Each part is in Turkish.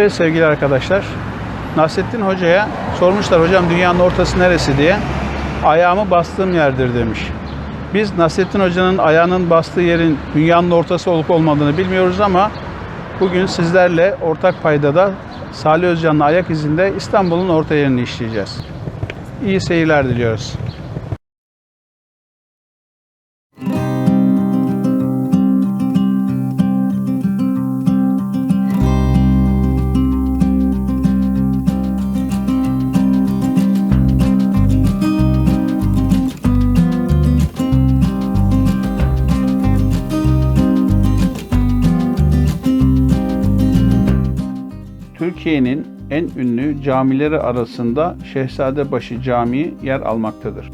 Evet sevgili arkadaşlar, Nasrettin Hoca'ya sormuşlar hocam dünyanın ortası neresi diye. Ayağımı bastığım yerdir demiş. Biz Nasrettin Hoca'nın ayağının bastığı yerin dünyanın ortası olup olmadığını bilmiyoruz ama bugün sizlerle ortak paydada Salih Özcan'ın ayak izinde İstanbul'un orta yerini işleyeceğiz. İyi seyirler diliyoruz. Türkiye'nin en ünlü camileri arasında Şehzadebaşı Camii yer almaktadır.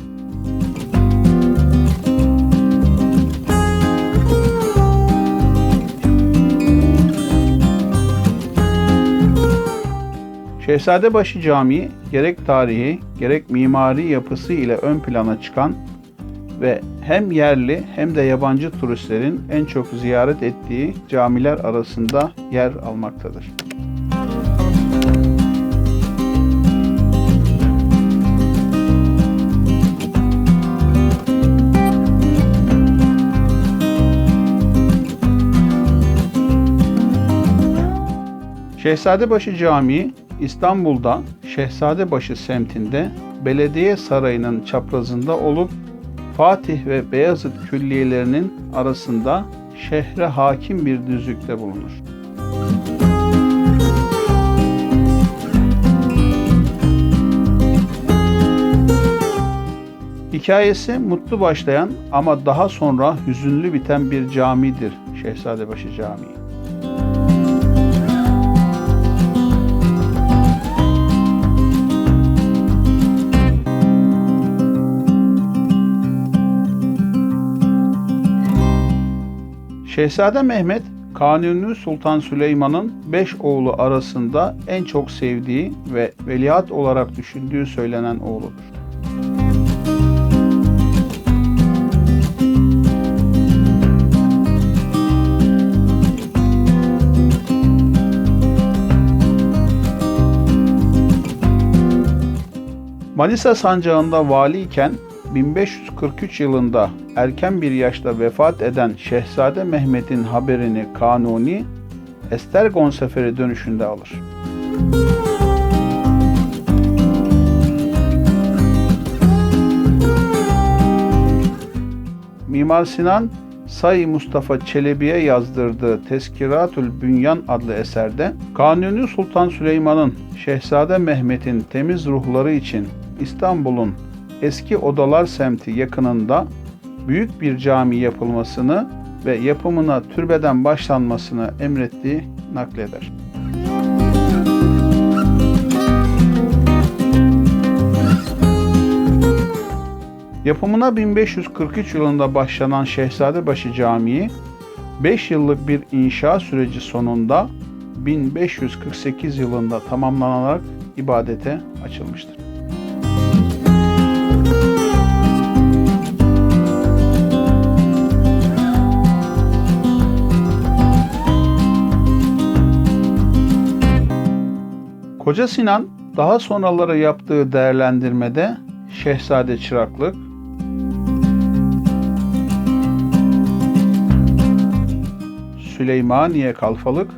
Şehzadebaşı Camii gerek tarihi gerek mimari yapısı ile ön plana çıkan ve hem yerli hem de yabancı turistlerin en çok ziyaret ettiği camiler arasında yer almaktadır. Şehzadebaşı Camii İstanbul'da Şehzadebaşı semtinde belediye sarayının çaprazında olup Fatih ve Beyazıt külliyelerinin arasında şehre hakim bir düzlükte bulunur. Hikayesi mutlu başlayan ama daha sonra hüzünlü biten bir camidir Şehzadebaşı Camii. Şehzade Mehmet, Kanuni Sultan Süleyman'ın beş oğlu arasında en çok sevdiği ve veliaht olarak düşündüğü söylenen oğludur. Manisa sancağında valiyken 1543 yılında erken bir yaşta vefat eden Şehzade Mehmet'in haberini Kanuni Estergon seferi dönüşünde alır. Mimar Sinan Say Mustafa Çelebi'ye yazdırdığı Teskiratül Bünyan adlı eserde Kanuni Sultan Süleyman'ın Şehzade Mehmet'in temiz ruhları için İstanbul'un eski odalar semti yakınında büyük bir cami yapılmasını ve yapımına türbeden başlanmasını emrettiği nakleder. Yapımına 1543 yılında başlanan Şehzadebaşı Camii 5 yıllık bir inşa süreci sonunda 1548 yılında tamamlanarak ibadete açılmıştır. Koca Sinan daha sonraları yaptığı değerlendirmede Şehzade Çıraklık, Süleymaniye Kalfalık,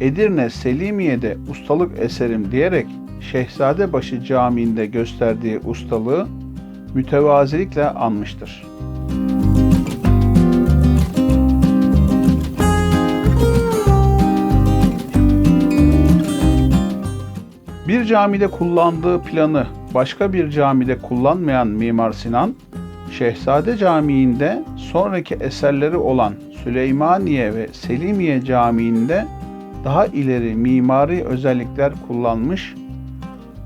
Edirne Selimiye'de ustalık eserim diyerek Şehzadebaşı Camii'nde gösterdiği ustalığı mütevazilikle anmıştır. Bir camide kullandığı planı başka bir camide kullanmayan Mimar Sinan, Şehzade Camii'nde sonraki eserleri olan Süleymaniye ve Selimiye Camii'nde daha ileri mimari özellikler kullanmış.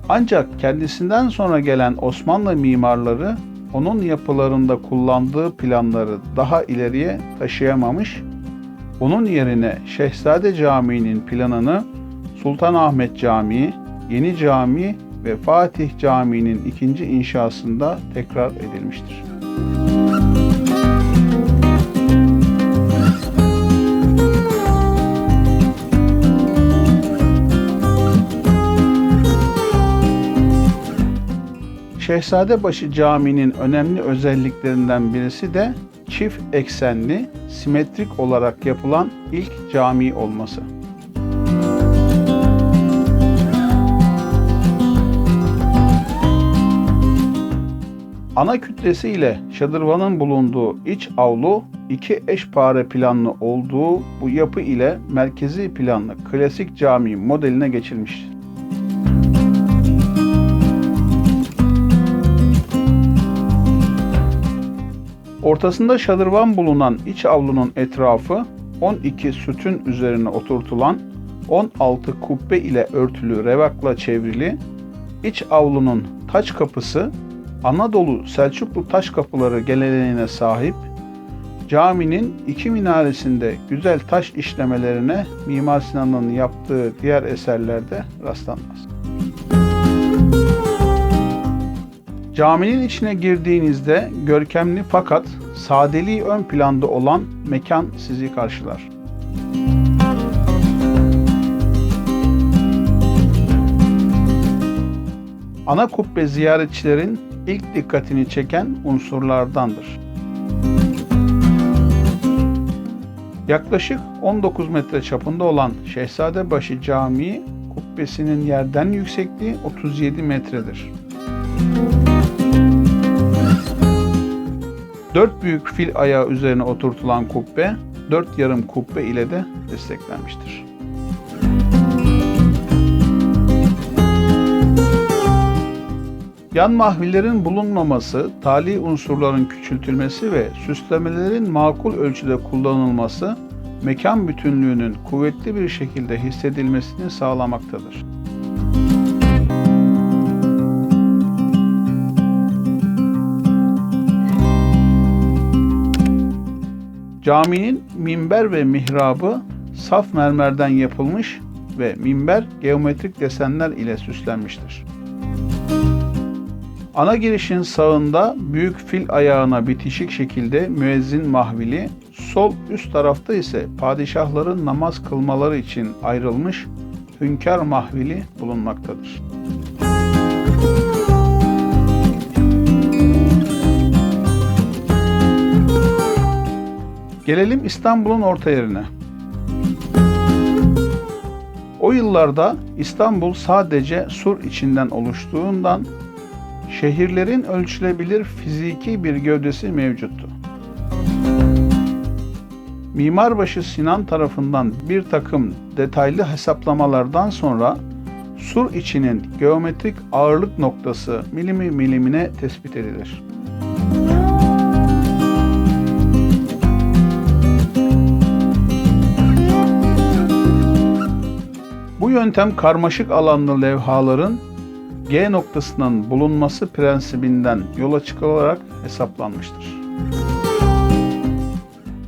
Ancak kendisinden sonra gelen Osmanlı mimarları onun yapılarında kullandığı planları daha ileriye taşıyamamış. Bunun yerine Şehzade Camii'nin planını Sultanahmet Camii, Yeni Cami ve Fatih Camii'nin ikinci inşasında tekrar edilmiştir. Şehzadebaşı Camii'nin önemli özelliklerinden birisi de çift eksenli, simetrik olarak yapılan ilk cami olması. Ana kütlesi ile şadırvanın bulunduğu iç avlu iki eşpare planlı olduğu bu yapı ile merkezi planlı klasik cami modeline geçilmiş. Ortasında şadırvan bulunan iç avlunun etrafı 12 sütün üzerine oturtulan 16 kubbe ile örtülü revakla çevrili iç avlunun taç kapısı Anadolu Selçuklu taş kapıları geleneğine sahip caminin iki minaresinde güzel taş işlemelerine Mimar Sinan'ın yaptığı diğer eserlerde rastlanmaz. Caminin içine girdiğinizde görkemli fakat sadeliği ön planda olan mekan sizi karşılar. Ana kubbe ziyaretçilerin ilk dikkatini çeken unsurlardandır. Yaklaşık 19 metre çapında olan Şehzadebaşı Camii kubbesinin yerden yüksekliği 37 metredir. Dört büyük fil ayağı üzerine oturtulan kubbe, dört yarım kubbe ile de desteklenmiştir. Yan mahvillerin bulunmaması, tali unsurların küçültülmesi ve süslemelerin makul ölçüde kullanılması, mekan bütünlüğünün kuvvetli bir şekilde hissedilmesini sağlamaktadır. Caminin minber ve mihrabı saf mermerden yapılmış ve minber geometrik desenler ile süslenmiştir. Ana girişin sağında büyük fil ayağına bitişik şekilde müezzin mahvili, sol üst tarafta ise padişahların namaz kılmaları için ayrılmış hünkâr mahvili bulunmaktadır. Gelelim İstanbul'un orta yerine. O yıllarda İstanbul sadece sur içinden oluştuğundan şehirlerin ölçülebilir fiziki bir gövdesi mevcuttu. Mimarbaşı Sinan tarafından bir takım detaylı hesaplamalardan sonra sur içinin geometrik ağırlık noktası milimi milimine tespit edilir. Bu yöntem karmaşık alanlı levhaların G noktasının bulunması prensibinden yola çıkılarak hesaplanmıştır.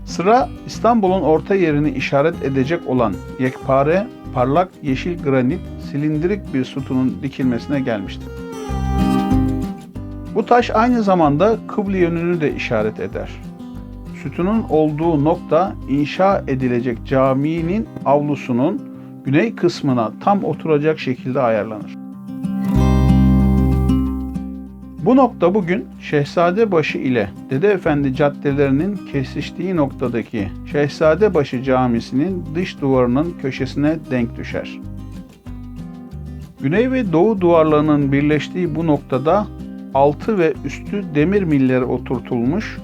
Sıra İstanbul'un orta yerini işaret edecek olan yekpare, parlak yeşil granit, silindirik bir sütunun dikilmesine gelmiştir. Bu taş aynı zamanda kıble yönünü de işaret eder. Sütunun olduğu nokta inşa edilecek caminin avlusunun güney kısmına tam oturacak şekilde ayarlanır. Bu nokta bugün Şehzadebaşı ile Dede Efendi caddelerinin kesiştiği noktadaki Şehzadebaşı Camisi'nin dış duvarının köşesine denk düşer. Güney ve doğu duvarlarının birleştiği bu noktada altı ve üstü demir milleri oturtulmuş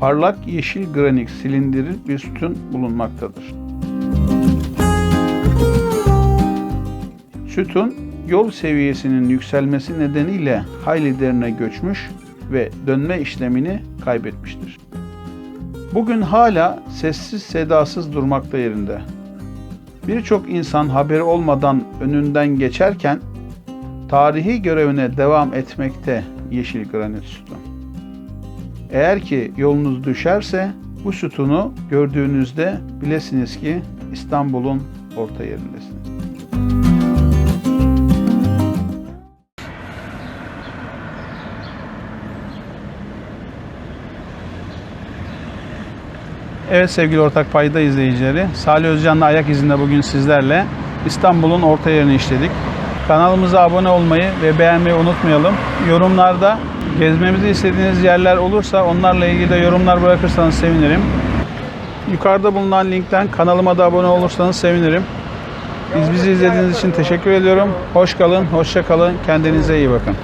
parlak yeşil granit silindirik bir sütun bulunmaktadır. Sütun yol seviyesinin yükselmesi nedeniyle hayli derine göçmüş ve dönme işlemini kaybetmiştir. Bugün hala sessiz sedasız durmakta yerinde. Birçok insan haberi olmadan önünden geçerken tarihi görevine devam etmekte yeşil granit sütun. Eğer ki yolunuz düşerse bu sütunu gördüğünüzde bilesiniz ki İstanbul'un orta yerindesiniz. Evet sevgili ortak payda izleyicileri, Salih Özcan'la ayak izinde bugün sizlerle İstanbul'un orta yerini işledik. Kanalımıza abone olmayı ve beğenmeyi unutmayalım. Yorumlarda gezmemizi istediğiniz yerler olursa onlarla ilgili de yorumlar bırakırsanız sevinirim. Yukarıda bulunan linkten kanalıma da abone olursanız sevinirim. Biz bizi izlediğiniz için teşekkür ediyorum. Hoş kalın, hoşça kalın. Kendinize iyi bakın.